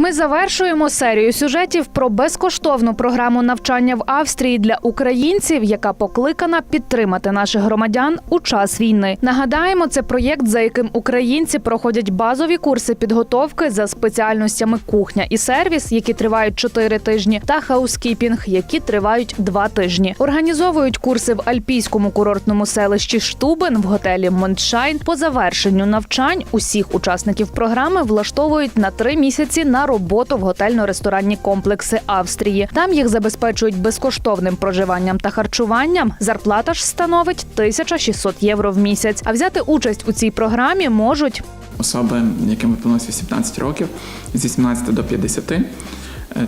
Ми завершуємо серію сюжетів про безкоштовну програму навчання в Австрії для українців, яка покликана підтримати наших громадян у час війни. Нагадаємо, це проєкт, за яким українці проходять базові курси підготовки за спеціальностями кухня і сервіс, які тривають 4 тижні, та хаускіпінг, які тривають 2 тижні. Організовують курси в альпійському курортному селищі Штубен в готелі Монтшайн. По завершенню навчань усіх учасників програми влаштовують на три місяці на роботу в готельно-ресторанні комплекси Австрії. Там їх забезпечують безкоштовним проживанням та харчуванням. Зарплата ж становить 1600 євро в місяць. А взяти участь у цій програмі можуть особи, яким виповнилося 17 років, зі 17 до 50. Е,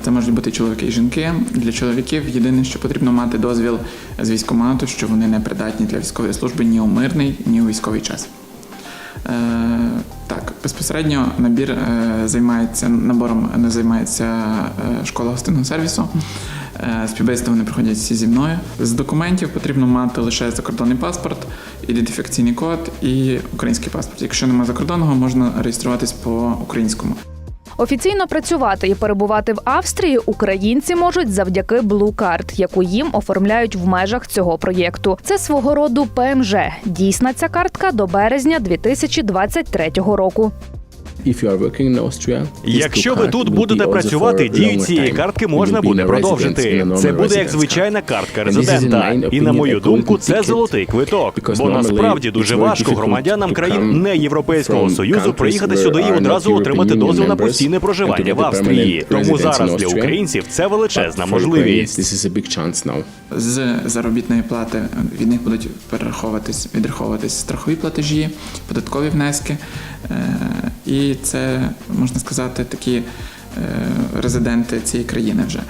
Це можуть бути чоловіки і жінки. Для чоловіків єдине, що потрібно мати дозвіл з військкомату, що вони не придатні для військової служби ні у мирний, ні у військовий час. Так, безпосередньо набір е, займається набором не займається е, школа гостинного сервісу. Е, Співбесіди вони проходять всі зі мною. З документів потрібно мати лише закордонний паспорт, ідентифікаційний код і український паспорт. Якщо немає закордонного, можна реєструватись по українському. Офіційно працювати і перебувати в Австрії українці можуть завдяки Blue Card, яку їм оформляють в межах цього проєкту. Це свого роду ПМЖ. Дійсна ця картка до березня 2023 року. If you are working in Austria, Якщо ви тут будете працювати, дію цієї картки можна буде продовжити. Це буде як звичайна картка резидента. І на мою думку, це золотий квиток. Бо насправді дуже важко громадянам країн не Європейського союзу приїхати сюди і одразу отримати дозвіл на постійне проживання в Австрії. Тому зараз для українців це величезна можливість. З заробітної плати від них будуть перераховуватись, відраховуватись страхові платежі, податкові внески. Е, І це можна сказати такі е, резиденти цієї країни вже.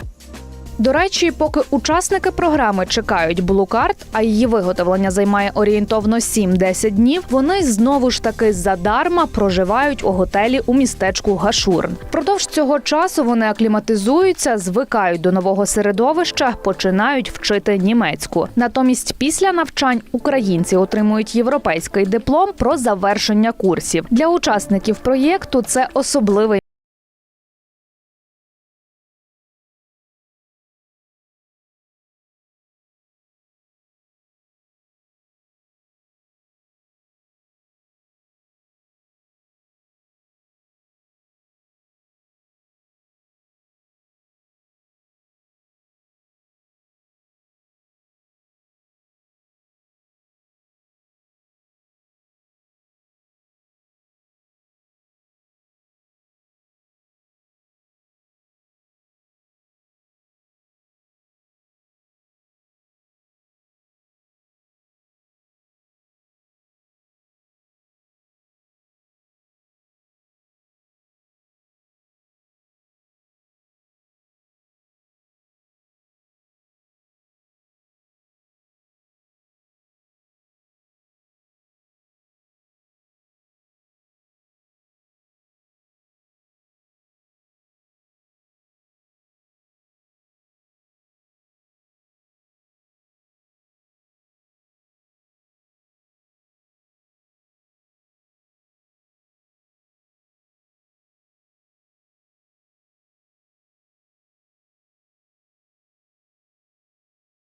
До речі, поки учасники програми чекають блукарт, а її виготовлення займає орієнтовно 7-10 днів. Вони знову ж таки задарма проживають у готелі у містечку Гашурн. Продовж цього часу вони акліматизуються, звикають до нового середовища, починають вчити німецьку. Натомість, після навчань українці отримують європейський диплом про завершення курсів. Для учасників проєкту це особливий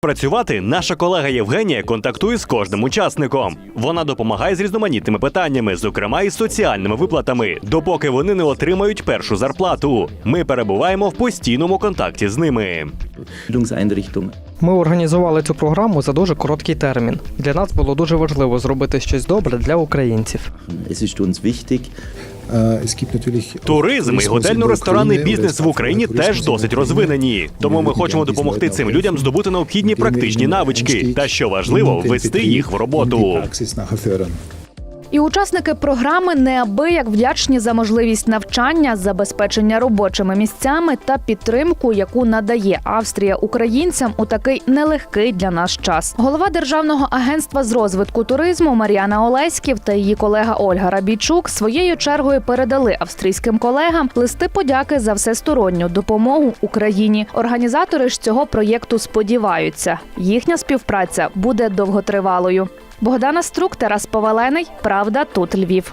Працювати наша колега Євгенія контактує з кожним учасником. Вона допомагає з різноманітними питаннями, зокрема із соціальними виплатами, допоки вони не отримають першу зарплату. Ми перебуваємо в постійному контакті з ними. Ми організували цю програму за дуже короткий термін. Для нас було дуже важливо зробити щось добре для українців. Wichtig, Туризм і готельно-ресторанний бізнес в Україні теж досить розвинені. Тому ми хочемо допомогти цим людям здобути необхідні практичні навички, та що важливо, ввести їх в роботу. І учасники програми неабияк вдячні за можливість навчання, забезпечення робочими місцями та підтримку, яку надає Австрія українцям у такий нелегкий для нас час. Голова державного агентства з розвитку туризму Мар'яна Олеськів та її колега Ольга Рабійчук своєю чергою передали австрійським колегам листи подяки за всесторонню допомогу Україні. Організатори ж цього проєкту сподіваються, їхня співпраця буде довготривалою. Богдана Струк, Тарас Повалений. Правда, тут Львів.